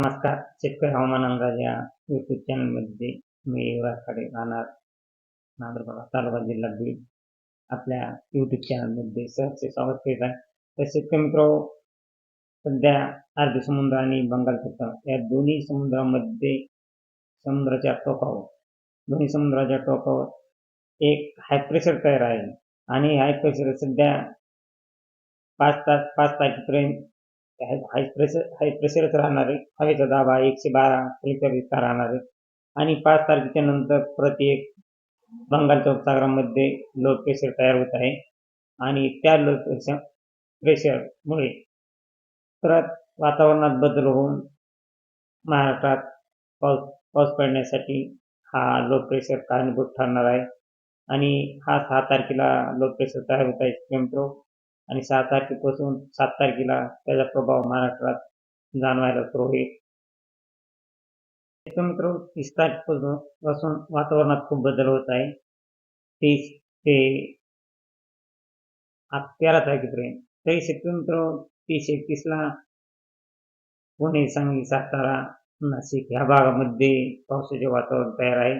नमस्कार. शेतकरी हवामान अंदाज या युट्यूब चॅनलमध्ये मी युवराजकडे राहणार. नांदुरबार तालुका जिल्हा बीड. आपल्या युट्यूब चॅनलमध्ये सहजचे स्वागत करीत आहे. तर शेतकरी मित्र सध्या अरबी समुद्र आणि बंगालचा या दोन्ही समुद्रामध्ये समुद्राच्या टोकावर दोन्ही समुद्राच्या टोकावर एक हाय प्रेशर तयार आहे आणि हाय प्रेशर सध्या पाच तास पाच तारखेपर्यंत हाय प्रेशर हाय प्रेशरच राहणार आहे. हवेचा दाबा एकशे बारा लिटर इतका राहणार आहे. आणि पाच तारखेच्या नंतर प्रति एक बंगालच्या उपसागरामध्ये लो प्रेशर तयार होत आहे. आणि त्या लो प्रेशर प्रेशरमुळे परत वातावरणात बदल होऊन महाराष्ट्रात पाऊस पाऊस पडण्यासाठी हा लो प्रेशर कारणीभूत ठरणार आहे. आणि हा सहा तारखेला लो प्रेशर तयार होत आहे. मित्र आणि सहा तारखेपासून सात तारखेला त्याचा प्रभाव महाराष्ट्रात जाणवायला सुरू होईल. मित्र तीस तारखेपासून पासून वातावरणात खूप बदल होत आहे. तीस ते तेरा तारखेपर्यंत. तरी शेतकरी मित्र तीस एकतीसला पुणे सांगली सातारा नाशिक ह्या भागामध्ये पावसाचे वातावरण तयार आहे.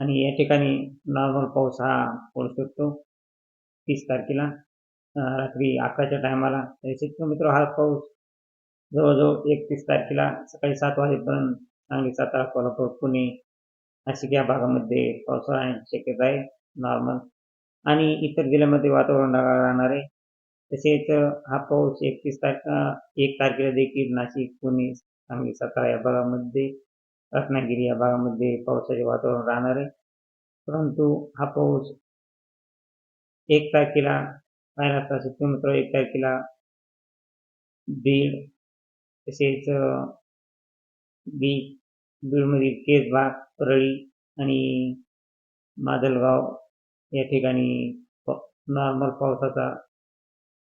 आणि या ठिकाणी नॉर्मल पाऊस हा पडू शकतो. तीस तारखेला. रात्री अकराच्या टायमाला शेतकरी मित्र हा पाऊस जवळजवळ एकतीस तारखेला सकाळी सात वाजेपर्यंत सांगली सातारा कोल्हापूर पुणे नाशिक या भागामध्ये पावसाळा शक्यता आहे नॉर्मल आणि इतर जिल्ह्यामध्ये वातावरण ढगाळ राहणार आहे. तसेच हा पाऊस एकतीस तारखे एक तारखेला देखील नाशिक पुणे सांगली सातारा या भागामध्ये रत्नागिरी या भागामध्ये पावसाचे वातावरण राहणार आहे. परंतु हा पाऊस एक तारखेला महाराष्ट्र शेतकरी मित्र एक तारखेला बीड तसेच बीड बीडमधील केसबाग परळी आणि माजलगाव या ठिकाणी नॉर्मल पावसाचा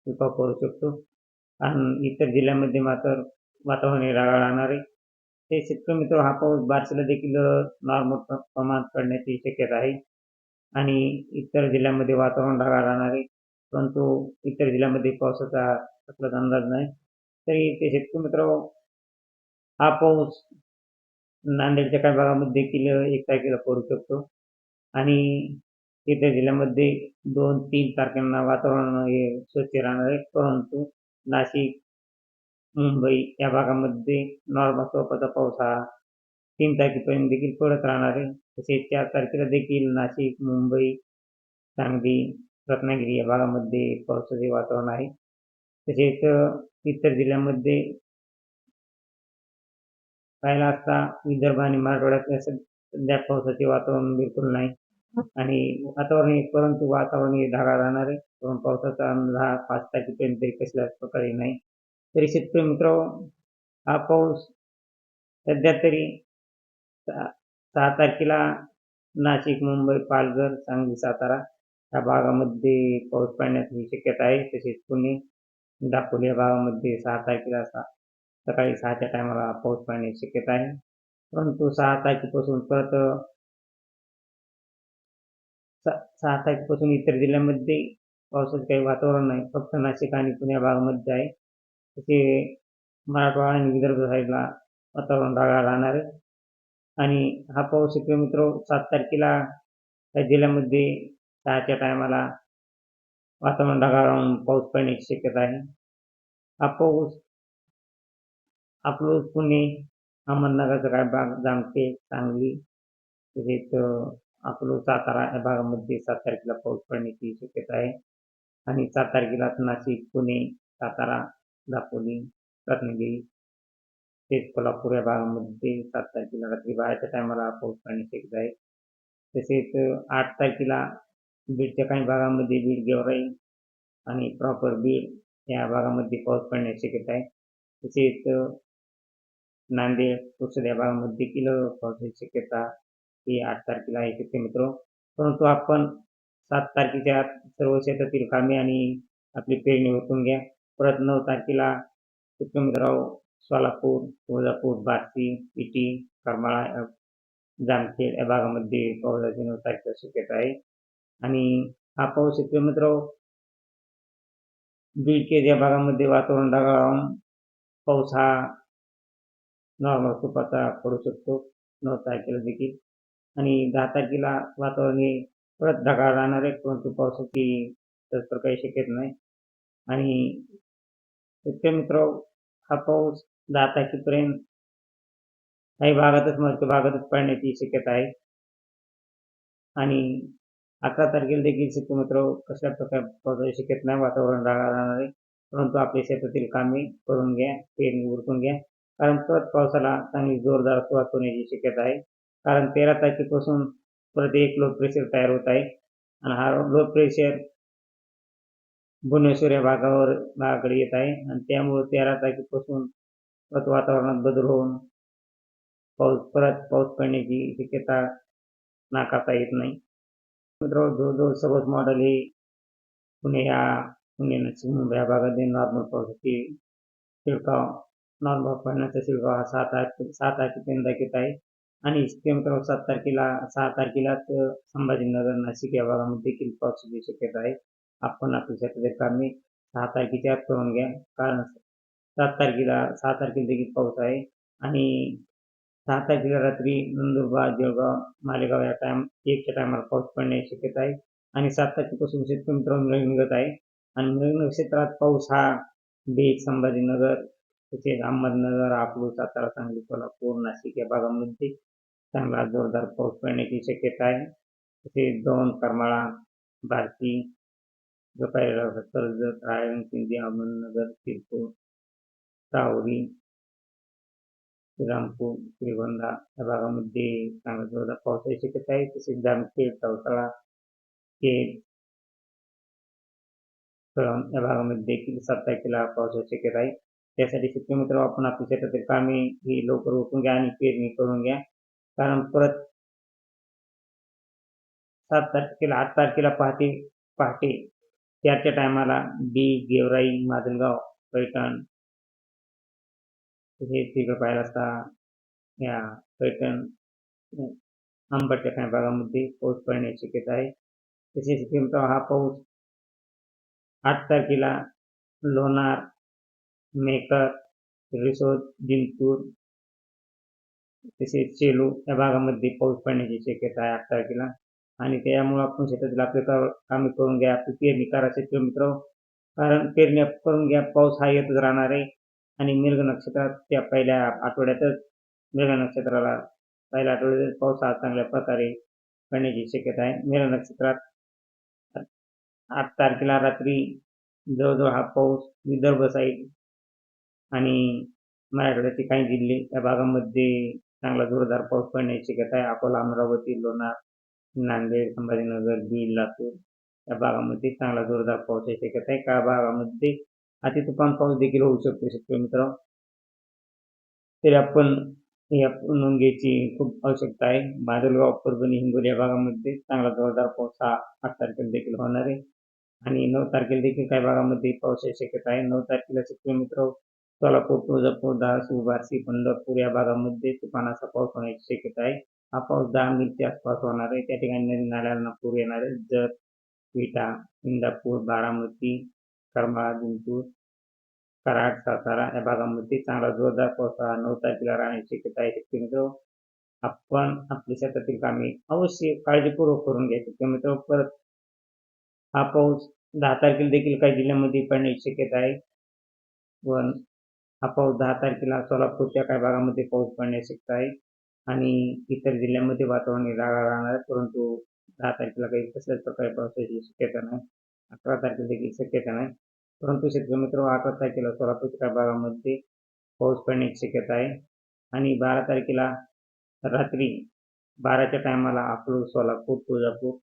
उपाय करू शकतो. आणि इतर जिल्ह्यामध्ये मात्र वातावरण रागाळ राहणार आहे ते शेतकरी मित्र हा पाऊस बारशीला देखील नॉर्मल प्रमाणात पडण्याची शक्यता आहे. आणि इतर जिल्ह्यामध्ये वातावरण ढगाळ राहणार आहे परंतु इतर जिल्ह्यामध्ये पावसाचा कसलाच अंदाज नाही. तरी ते शेतकरी मित्र हा पाऊस नांदेडच्या काही भागामध्ये देखील एक तारखेला पडू शकतो. आणि इतर जिल्ह्यामध्ये दोन तीन तारखांना वातावरण हे स्वच्छ राहणार आहे. परंतु नाशिक मुंबई या भागामध्ये नॉर्मल स्वरूपाचा पाऊस हा तीन तारखेपर्यंत देखील पडत राहणार आहे. तसेच चार तारखेला देखील नाशिक मुंबई सांगली रत्नागिरी या भागामध्ये पावसाचे वातावरण आहे. तसेच इतर जिल्ह्यामध्ये पाहिला असता विदर्भ आणि मराठवाड्यात सध्या पावसाचे वातावरण बिलकुल नाही. आणि वातावरण परंतु वातावरण हे ढगाळ राहणार आहे. पण पावसाचा अंदाज पाच तारखेपर्यंत तरी कसल्याच प्रकारे नाही. तरी शेतकरी मित्र हा पाऊस सध्या तरी सहा तारखेला नाशिक मुंबई पालघर सांगली सातारा या भागामध्ये पाऊस पडण्याची शक्यता आहे. तसेच पुणे दापोली या भागामध्ये सहा तारखेला सकाळी सहाच्या टायमाला पाऊस पडण्याची शक्यता आहे. परंतु सहा तारखेपासून परत सहा तारखेपासून इतर जिल्ह्यामध्ये पावसाचं काही वातावरण नाही. फक्त नाशिक आणि पुणे भागामध्ये आहे. तसे मराठवाडा आणि विदर्भ साईडला वातावरण ढगाळ राहणार आहे. आणि हा पाऊस शेतकरी मित्र सात तारखेला त्या जिल्ह्यामध्ये सहाच्या टायमाला वातावरण ढगाळ राहून पाऊस पडण्याची शक्यता आहे. हा पाऊस अकलूज पुणे अहमदनगरचा काय भाग जामते सांगली. तसेच अकलूज सातारा या भागामध्ये सात तारखेला पाऊस पडण्याची शक्यता आहे. आणि सात तारखेला नाशिक पुणे सातारा दापोली रत्नागिरी तेच कोल्हापूर या भागामध्ये सात तारखेला रात्री बाराच्या टायमाला पाऊस पडण्याची शक्यता आहे. तसेच आठ तारखेला बीडच्या काही भागामध्ये बीड गेवराई आणि प्रॉपर बीड या भागामध्ये पाऊस पडण्याची शक्यता आहे. तसेच नांदेड पुसद या भागामध्ये किलो पावसाची शक्यता ही आठ तारखेला आहे तिथे मित्र. परंतु आपण सात तारखेच्या सर्व शेतातील कामे आणि आपली पेरणी ओतून घ्या. परत नऊ तारखेला शेतकरी सोलापूर तुळजापूर बार्शी इटी करमाळा जामखेड या भागामध्ये पावसाची नऊ तारखेला शक्यता आहे. आणि हा पाऊस शेतकरी मित्र. बीड या भागामध्ये वातावरण ढगाळ राहून पाऊस हा नॉर्मल स्वरूपाचा पडू शकतो. नऊ तारखेला देखील आणि दहा तारखेला वातावरण हे परत ढगाळ राहणार आहे परंतु पावसाची तर काही शक्यत नाही. आणि शेतकरी मित्र हा पाऊस दहा तारखेपर्यंत काही भागातच मस्त भागातच पडण्याची शक्यता आहे. आणि अकरा तारखेला देखील शेतकरी कशा कसल्या प्रकारे पावसाची शक्यता नाही वातावरण राहणार आहे? परंतु आपल्या शेतातील कामे करून घ्या पेरणी उरकून घ्या. कारण परत पावसाला चांगली जोरदार सुरुवात होण्याची शक्यता आहे. कारण तेरा तारखेपासून परत एक लो प्रेशर तयार होत आहे. आणि हा लो प्रेशर भुवनेश्वर या भागावर भागाकडे येत आहे. आणि त्यामुळे तेरा तारखेपासून परत वातावरणात बदल होऊन पाऊस परत पाऊस पडण्याची शक्यता नाकारता येत नाही. मित्रांनो जवळजवळ सर्वच मॉडेल हे पुणे या पुणे नाशिक मुंबई या भागातील नॉर्मल पाऊस पावसाची शिळकाव नॉर्मल पडण्याचा शिळकाव हा सात तारखे सात तारखेपर्यंत दाखवत आहे आणि ते मित्रांनो सात तारखेला सहा तारखेलाच संभाजीनगर नाशिक या भागामध्ये देखील पावसाची शक्यता आहे. आपण आपल्या शेतातील कामे सहा तारखेच्या आत करून घ्या. कारण सात तारखेला सहा तारखेला देखील पाऊस आहे. आणि सहा तारखेला रात्री नंदुरबार जळगाव मालेगाव या टाइम एकच्या टायमाला पाऊस पडण्याची शक्यता आहे आणि सात तारखेपासून शेतकरी मित्रांनो निघत आहे आणि नवीन क्षेत्रात पाऊस हा बीड संभाजीनगर तसेच अहमदनगर अकलूज सातारा सांगली कोल्हापूर नाशिक या भागामध्ये चांगला जोरदार पाऊस पडण्याची शक्यता आहे तसेच दोन करमाळा भारती जोपायला कर्जत रायगड सिंधी अहमदनगर शिरपूर सावरी श्रीरामपूर श्रीगोंदा या भागामध्ये चांगला जोरदार पावसाची शक्यता आहे तसेच जामखेड चौसाळा केड कळम या भागामध्ये देखील सात तारखेला पावसाची शक्यता आहे त्यासाठी शेतकरी मित्र आपण आपल्या शेतातील कामे ही लवकर उठून घ्या आणि पेरणी करून घ्या कारण परत सात तारखेला आठ तारखेला पहाटे पहाटे चारच्या टायमाला बी गेवराई माजलगाव पैठण हे तिकडं पाहिलं असता या पैठण आंबटच्या काही भागामध्ये पाऊस पडण्याची शक्यता आहे तसेच पिंपळा हा पाऊस आठ तारखेला लोणार मेकर रिसोद जिंतूर तसेच सेलू या भागामध्ये पाऊस पडण्याची शक्यता आहे आठ तारखेला आणि त्यामुळे आपण शेतातील आपले कामे करून घ्या आपली पेरणी करा शेतकरी मित्र कारण पेरण्या करून घ्या पाऊस हा येतच राहणार आहे आणि मिर्ग नक्षत्रात त्या पहिल्या आठवड्यातच मिर्ग नक्षत्राला पहिल्या आठवड्यातच पाऊस हा चांगल्या प्रकारे पडण्याची शक्यता आहे. मिर्ग नक्षत्रात आठ तारखेला रात्री जवळजवळ हा पाऊस विदर्भ साईड आणि मराठवाड्याचे काही जिल्हे या भागामध्ये चांगला जोरदार पाऊस पडण्याची शक्यता आहे. अकोला अमरावती लोणार नांदेड संभाजीनगर बीड लातूर या भागामध्ये चांगला जोरदार पावसाची शक्यता आहे. का भागामध्ये अति तुफान पाऊस देखील होऊ शकतो शेतकरी मित्र. तरी आपण या नोंद घ्यायची खूप आवश्यकता आहे. बादलगाव परभणी हिंगोली या भागामध्ये चांगला जोरदार पाऊस हा आठ तारखेला देखील होणार आहे. आणि नऊ तारखेला देखील काही भागामध्ये पावसाची शक्यता आहे. नऊ तारखेला शेतकरी मित्र सोलापूर तुळजापूर धाराशिव बार्शी पंढरपूर या भागामध्ये तुफानाचा पाऊस होण्याची शक्यता आहे. हा पाऊस दहा मिलच्या आसपास होणार आहे. त्या ठिकाणी नदी नाल्याला पूर येणार आहे. जत विटा इंदापूर बारामती करमाळा जिंतूर कराड सातारा या भागामध्ये चांगला जोरदार पावसाळा नऊ तारखेला राहण्याची शक्यता आहे शेतकरी मित्र आपण आपल्या शेतातील कामे अवश्य काळजीपूर्वक करून घ्या शेतकरी मित्र परत हा पाऊस दहा तारखेला देखील काही जिल्ह्यामध्ये पडण्याची शक्यता आहे. व हा पाऊस दहा तारखेला सोलापूरच्या काही भागामध्ये पाऊस पडण्याची शक्यता आहे. आणि इतर जिल्ह्यामध्ये वातावरण राहणार आहे. परंतु दहा तारखेला काही कसल्याच प्रकारे पावसाची शक्यता नाही. अकरा तारखेला देखील शक्यता नाही. परंतु शेतकरी मित्र अकरा तारखेला सोलापूरच्या भागामध्ये पाऊस पडण्याची शक्यता आहे. आणि बारा तारखेला रात्री बाराच्या टायमाला अकलूर सोलापूर तुळजापूर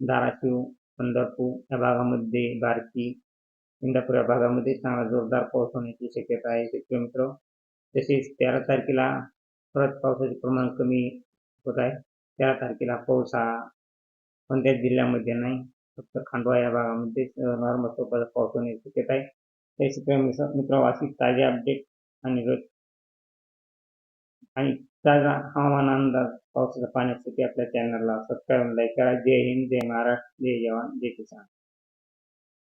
धाराशिव पंढरपूर या भागामध्ये बारकी इंदापूर या भागामध्ये चांगला जोरदार पाऊस होण्याची शक्यता आहे. शेतकरी मित्र तसेच तेरा तारखेला परत पावसाचे प्रमाण कमी होत आहे. तेरा तारखेला पाऊस हा कोणत्याच जिल्ह्यामध्ये नाही. फक्त खांडवा या भागामध्ये नॉर्मल स्वरूपाचा पाऊस होण्याची शक्यता आहे. त्याशिवाय मित्र अशी ताजे अपडेट आणि रोज आणि ताजा हवामान अंदाज पावसाचा पाण्यासाठी आपल्या चॅनलला सबस्क्राईब लाईक करा. जय हिंद जय महाराष्ट्र जय जवान जय किसान.